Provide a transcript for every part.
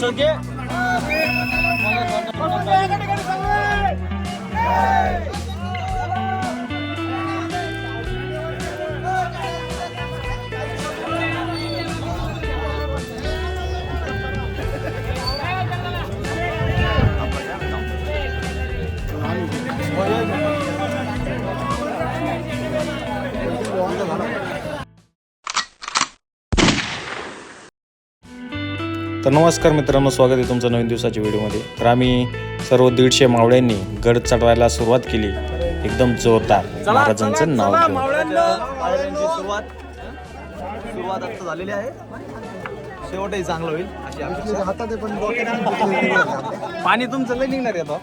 চোখে Hey! तर नमस्कार मित्रांनो स्वागत आहे तुमचं नवीन दिवसाच्या व्हिडिओमध्ये. तर आम्ही सर्व दीडशे मावळ्यांनी गड चढवायला सुरुवात केली. एकदम जोरदार. महाराजांचं नाव सुरुवात. सुरुवात आता झालेली आहे. शेवटही चांगलं होईल अशी अपेक्षा पाणी तुमचं लय निघणार आता.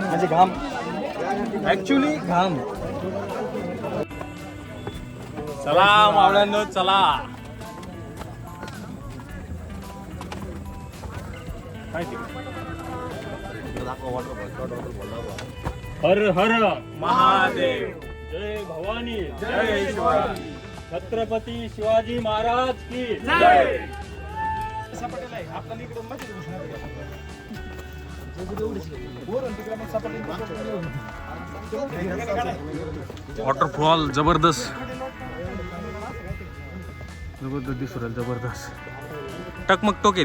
म्हणजे घाम. ऍक्च्युली घाम. चला मावळ्यांनो चला. हर हर महादेव. जय भवानी. जय शिवाजी. छत्रपती शिवाजी महाराज की जय. वॉटरफॉल जबरदस्त. जबरदस्त दिसू राहील जबरदस्त. टकमक टोक आहे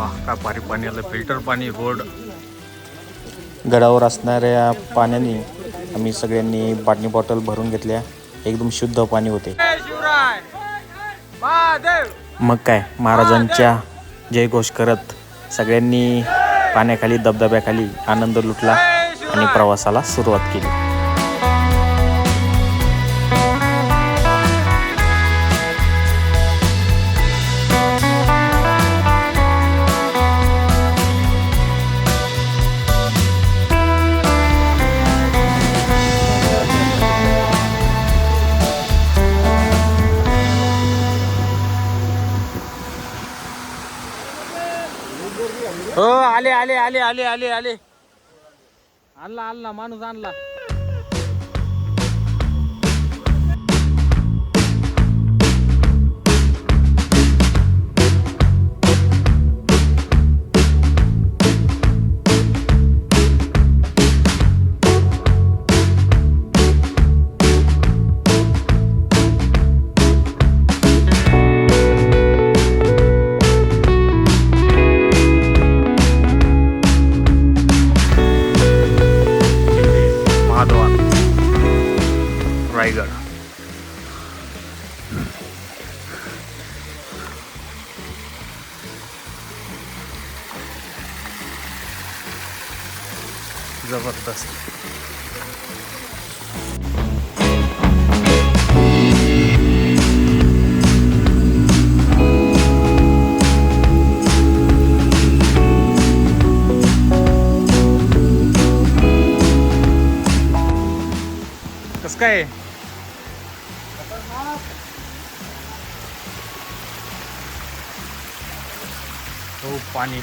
वा काय पाणी पाणी आलं फिल्टर पाणी गोड? गडावर असणाऱ्या पाण्याने आम्ही सगळ्यांनी पाणी बॉटल भरून घेतल्या. एकदम शुद्ध पाणी होते. मग काय? महाराजांच्या जयघोष करत सगळ्यांनी पाण्याखाली धबधब्याखाली आनंद लुटला आणि प्रवासाला सुरुवात केली. आले आले आले आले आले. आणला आणला माणूस आणला. काय? हो पाणी.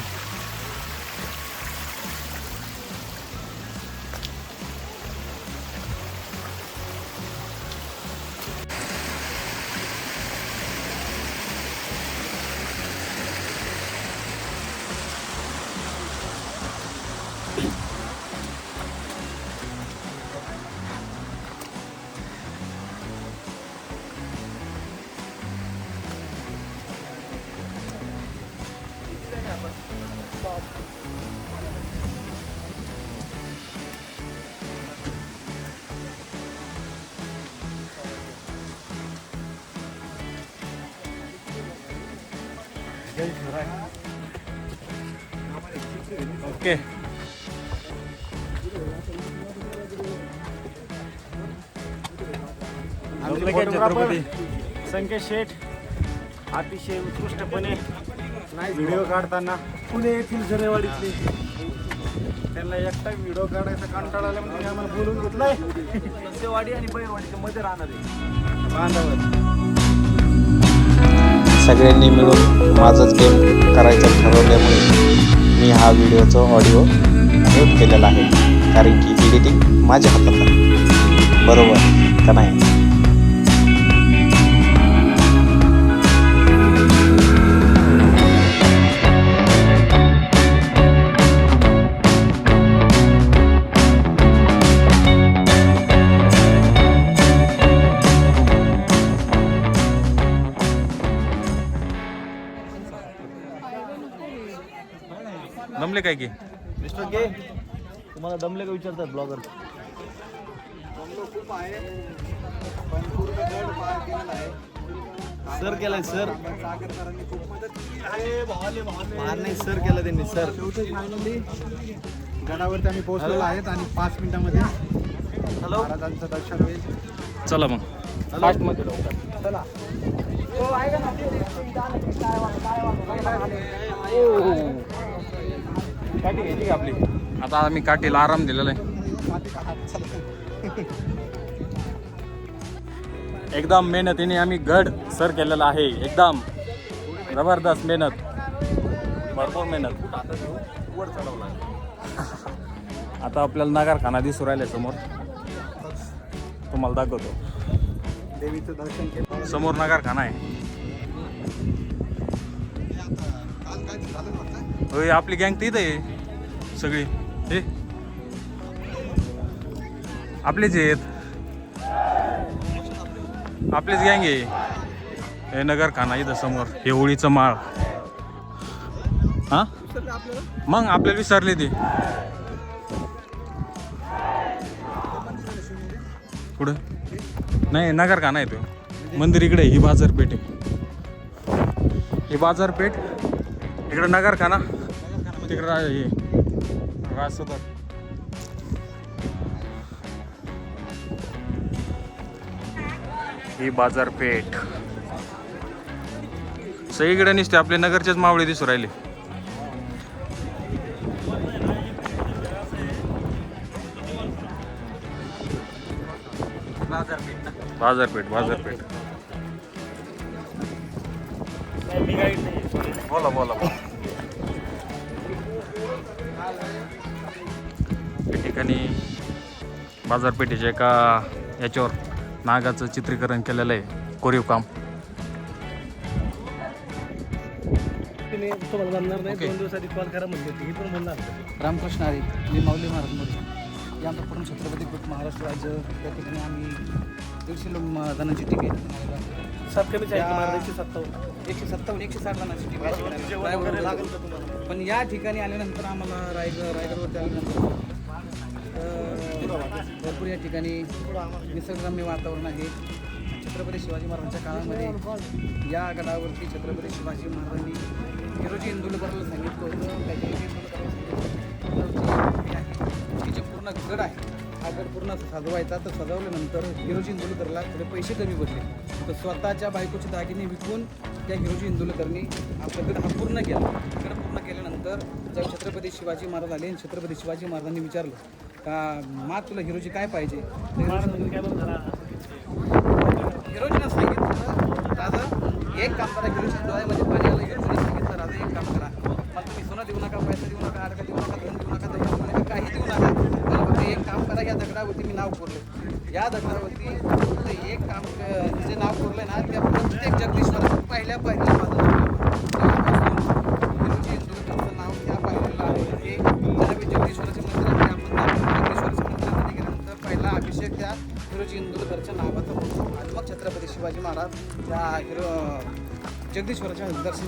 आमचे फोटोग्राफर संकेत शेठ अतिशय उत्कृष्टपणे व्हिडिओ काढताना पुणे येथील जरेवाडीतले त्यांना एकटा व्हिडिओ काढायचा कंटाळा आला म्हणजे आम्हाला बोलून घेतलंय. आणि बैरवाडीच्या मध्ये राहणार. आहे बांधावर सगळ्यांनी मिळून माझंच गेम करायचं ठरवल्यामुळे मी हा व्हिडिओचा ऑडिओ म्यूट केलेला आहे. कारण की एडिटिंग माझ्या हातात आहे. बरोबर का नाही? काय की मिस्टर के तुम्हाला दमले का विचारतात ब्लॉगर सर केलाय सर महान नाही सर केलं त्यांनी सर फायनली गडावरती आम्ही पोहोचलेलो आहेत आणि पाच मिनिटामध्ये हॅलो महाराजांचं दर्शन होईल चला मग फास्टमध्ये लवकर चला काठी घ्यायची का आपली? आता आम्ही काठीला आराम दिलेला आहे. एकदम मेहनतीने आम्ही गड सर केलेला आहे. एकदम जबरदस्त मेहनत. भरपूर मेहनत. आता आपल्याला नगारखाना दिसू राहिलाय समोर. तुम्हाला दाखवतो. देवीचं दर्शन केलं समोर नगारखाना आहे. होय आपली गँग तिथं इथं आहे. सगळी. हे आपलेच आहेत. आपलीच गँग आहे. हे नगरखाना इथं समोर. हे होळीचं माळ. हा? मग आपल्याला विसरले ते. कुठं? नाही नगरखाना आहे तो. मंदिर इकडे ही बाजारपेठ आहे. ही बाजारपेठ इकडे नगरखाना तिकडे हे. राजसदर ही बाजारपेठ. सगळीकडे निसते आपले नगरचेच मावळे दिसू राहिले. बाजारपेठ बाजारपेठ. बोला बोला बोला. या ठिकाणी बाजारपेठेच्या एका याच्यावर नागाचं चित्रीकरण केलेलं आहे कोरीव काम. तुम्हाला जमणार नाही ओके. दोन दिवसाची कॉल करा म्हणजे ही पण बोलणार रामकृष्ण हरी मी माऊली महाराज मोरे या पूर्ण छत्रपती महाराष्ट्र राज्य. त्या ठिकाणी आम्ही दीडशे लोक टीम आहे. सात कमीच आहे त्या- तुम्हाला एकशे सत्तावन्न. एकशे सत्तावन्न एकशे साठ जणांची टीम आहे. पण या ठिकाणी आल्यानंतर आम्हाला रायगड रायगडवरती आल्यानंतर भरपूर या ठिकाणी निसर्गरम्य वातावरण आहे. छत्रपती शिवाजी महाराजांच्या काळामध्ये या गडावरती छत्रपती शिवाजी महाराजांनी हिरोजी इंदुलकरला सांगितलं होतं. की जे पूर्ण गड आहे हा गड पूर्ण सजवायचा. तर सजवल्यानंतर हिरोजी इंदुलकरला थोडे पैसे कमी पडले. तर स्वतःच्या बायकोचे दागिने विकून त्या हिरोजी इंदुलकरनी आपला गड हा पूर्ण केला. गड पूर्ण केल्यानंतर जेव्हा छत्रपती शिवाजी महाराज आले आणि छत्रपती शिवाजी महाराजांनी विचारलं का मा तुला हिरोजी काय पाहिजे? हिरोजीनं सांगितलं राजा एक काम करा हिरोजी डोळ्यामध्ये पाणी आलं हिरोजीनं सांगितलं राजा एक काम करा. मला तुम्ही सोनं देऊ नका पैसा देऊ नका अडका देऊ नका धन देऊ नका दगड देऊ नका काही देऊ नका. मला फक्त एक काम करा या दगडावरती मी नाव कोरलं. या दगडावरती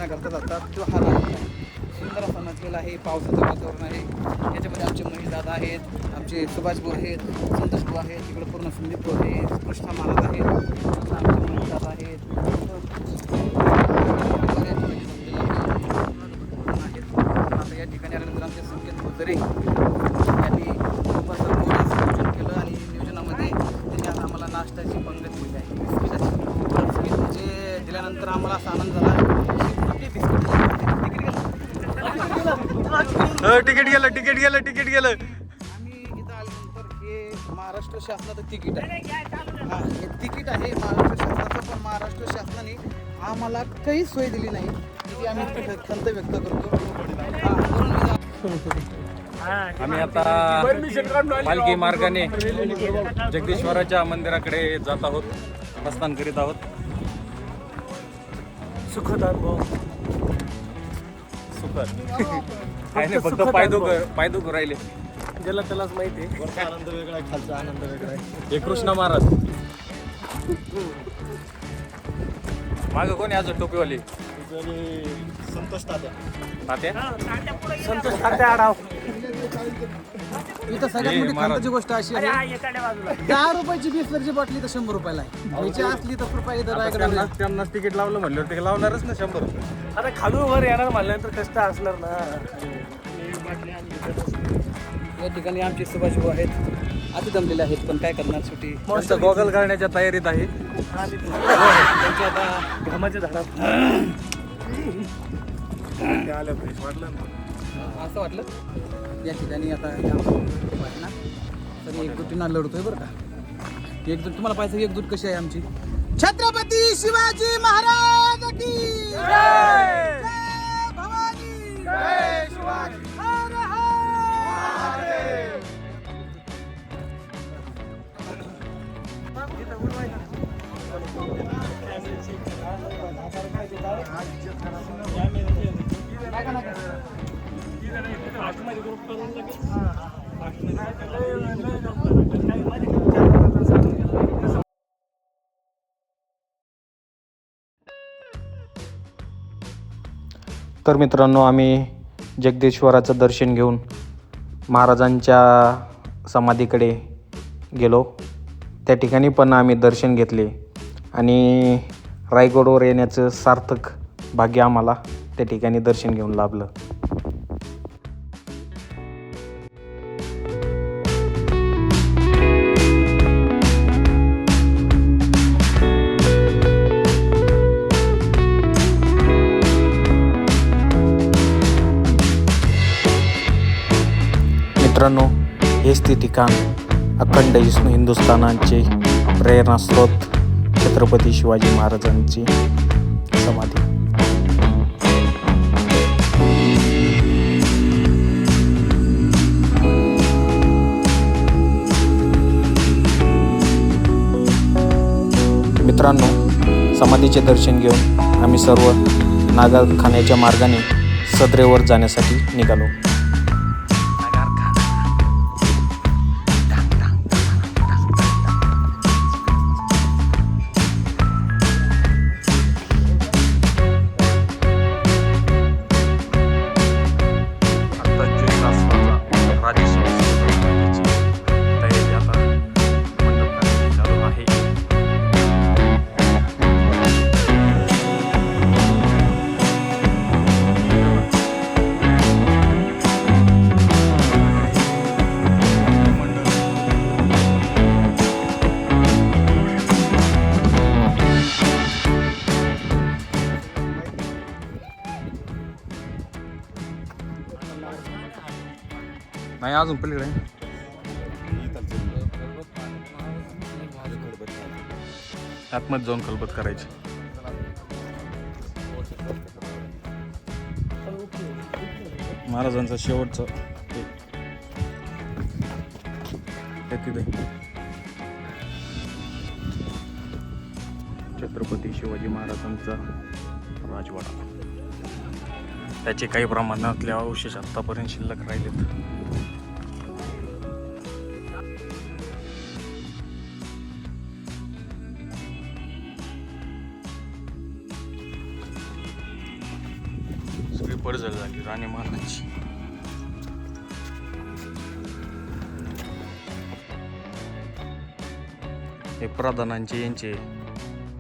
प्रार्थना दर्शनाकरता जातात तो हा सुंदर असा नटलेला आहे पावसाचं वातावरण आहे याच्यामध्ये आमचे महेश दादा आहेत आमचे सुभाष भाऊ आहेत संतोष भाऊ आहेत इकडे पूर्ण संदीप भाऊ आहेत कृष्णा महाराज आहेत आमचे महेश दादा आहेत. तरे यांनी खूप असं मोलाचं नियोजन केलं आणि नियोजनामध्ये त्यांनी आज आम्हाला नाश्त्याची पंगत दिली आहे बिस्किटाची बिस्किट म्हणजे दिल्यानंतर आम्हाला असा आनंद झाला की बिस्किट तिकीट गेलं तिकीट गेलं. तिकीट गेलं आम्ही इथं आल्यानंतर हे महाराष्ट्र शासनाचं तिकीट आहे. हा हे तिकीट आहे महाराष्ट्र शासनाचं पण महाराष्ट्र शासनाने आम्हाला काही सोय दिली नाही ती आम्ही तिथं खंत व्यक्त करतो. हा, म्हणून मी आम्ही आता पालखी मार्गाने जगदीश्वराच्या मंदिराकडे जात आहोत प्रस्थान करीत आहोत. सुखद अनुभव. काय नाही फक्त पायदुख पायदुख राहिले. ज्याला त्यालाच माहिती आहे. वरचा आनंद वेगळा आहे खालचा आनंद वेगळा आहे. हे कृष्ण महाराज. माग कोणी आज टोपीवाली? संतोष तात्या. तात्या? संतोष तात्या आढाव इथं सगळ्यात मोठी. खंताची गोष्ट अशी आहे. दहा रुपयाची बिस्लरची बाटली तर शंभर रुपयाला आहे. घ्यायची असली तर रुपये इथं रायगडाला तिकीट लावलं म्हणल्यावर ते लावणारच ना शंभर रुपये. आता खालून वर येणार म्हणल्यानंतर कष्ट असणार ना. या ठिकाणी आमचे सुभाष भाऊ आहेत. अति दमलेले आहेत पण काय करणार शेवटी? मस्त गॉगल करण्याच्या तयारीत आहे. त्यांच्या आता घामाच्या झाडात आल्या फ्रेश वाटलं असं वाटलं? या ठिकाणी आता ना तर एकजुटीनं लढतोय बरं का? एकजूट तुम्हाला पाहिजे एकजूट कशी आहे आमची? छत्रपती शिवाजी महाराज! की जय! भवानी! हर हर! तर मित्रांनो आम्ही जगदीश्वराचं दर्शन घेऊन महाराजांच्या समाधीकडे गेलो. त्या ठिकाणी पण आम्ही दर्शन घेतले आणि रायगडवर येण्याचं सार्थक भाग्य आम्हाला त्या ठिकाणी दर्शन घेऊन लाभलं. मित्रांनो हेच ते ठिकाण अखंड विष्णू हिंदुस्थानांचे प्रेरणास्रोत छत्रपती शिवाजी महाराजांची समाधी. मित्रांनो समाधीचे दर्शन घेऊन आम्ही सर्व नागाखान्याच्या मार्गाने सदरेवर जाण्यासाठी निघालो. नाही अजून पलीकडे आहे. आतमध्ये जाऊन खलबत करायची महाराजांचा शेवटचं हे. हे तिथे छत्रपती शिवाजी महाराजांचा राजवाडा त्याचे काही प्रमाणातले अवशेष आत्तापर्यंत शिल्लक राहिलेत प्रधानांचे यांचे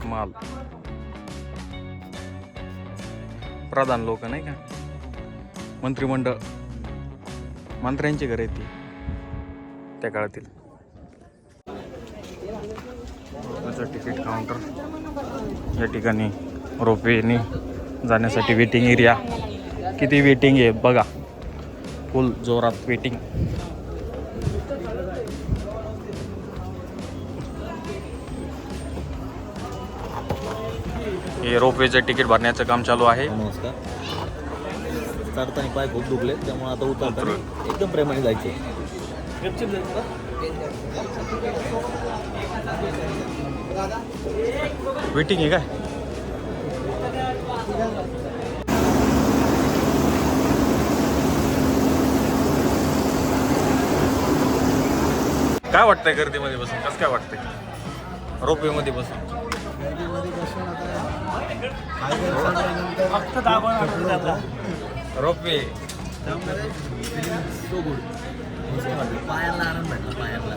माल. प्रधान लोक नाही का? मंत्रिमंडळ. मंत्र्यांचे घर आहेत ती. त्या काळातील. तिकीट काउंटर या ठिकाणी रोपवेने जाण्यासाठी वेटिंग एरिया किती वेटिंग आहे बघा. फुल जोरात वेटिंग हे रोपवेचं तिकीट भरण्याचं काम चालू आहे. नमस्कार. चढताना पाय खूप दुखले त्यामुळे आता उतरताना एकदम प्रेमाने जायचे वेटिंग आहे काय? काय वाटतंय गर्दीमध्ये बसून? कसं काय वाटतंय? रोपवेमध्ये बसून? रोपवे. पायाला आराम भेटला पायाला.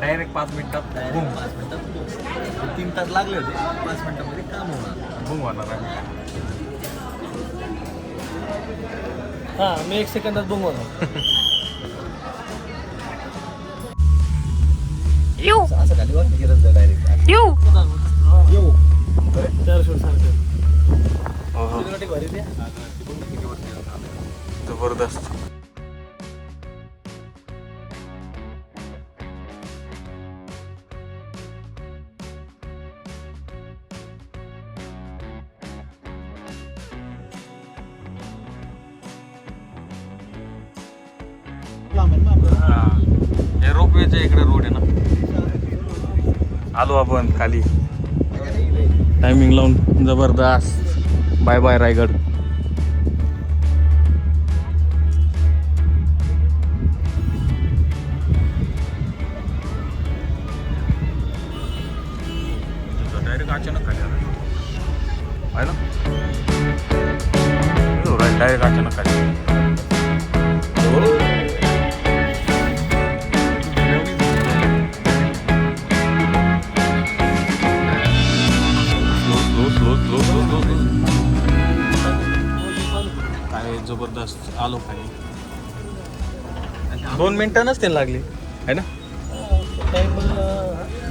डायरेक्ट पाच मिनिटात Direct पाच मिनिटात तीन तास लागले होते. पाच मिनिटामध्ये काम होणार. बुंग होणार आहे. हां मी एक सेकंदात बुंग होतो असं खाली वाटतं की रस्ता डायरेक्ट जबरदस्त हा. हे रोपवेच्या इकडे रोड आहे ना. आलो आपण खाली. टायमिंग लावून जबरदस्त. Bye bye Raigad. Slow slow slow slow काय जबरदस्त आलो खाली दोन मिनिटं नसते लागली. आहे ना?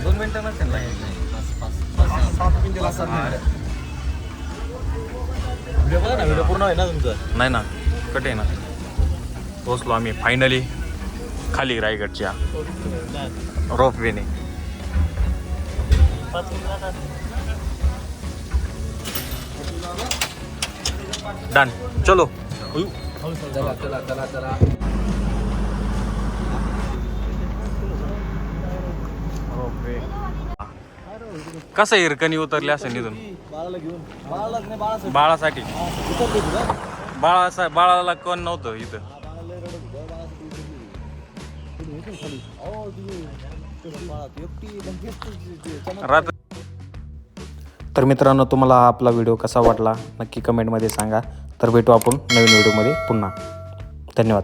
दोन मिनिटं नसेल लागले. व्हिडिओ बघा ना व्हिडिओ पूर्ण आहे ना तुमचं नाही ना कट आहे ना. पोचलो आम्ही फायनली खाली रायगडच्या. रोपवेने. डन चलो. चला चला चला चला कसं हिरकणी उतरली असं निधून बाळासाठी. बाळा बाळाला कोण नव्हतं इथं? रात्र तर मित्रांनो तुम्हाला हा आपला व्हिडिओ कसा वाटला नक्की कमेंटमध्ये सांगा. तर भेटू आपण नवीन व्हिडिओमध्ये पुन्हा. धन्यवाद.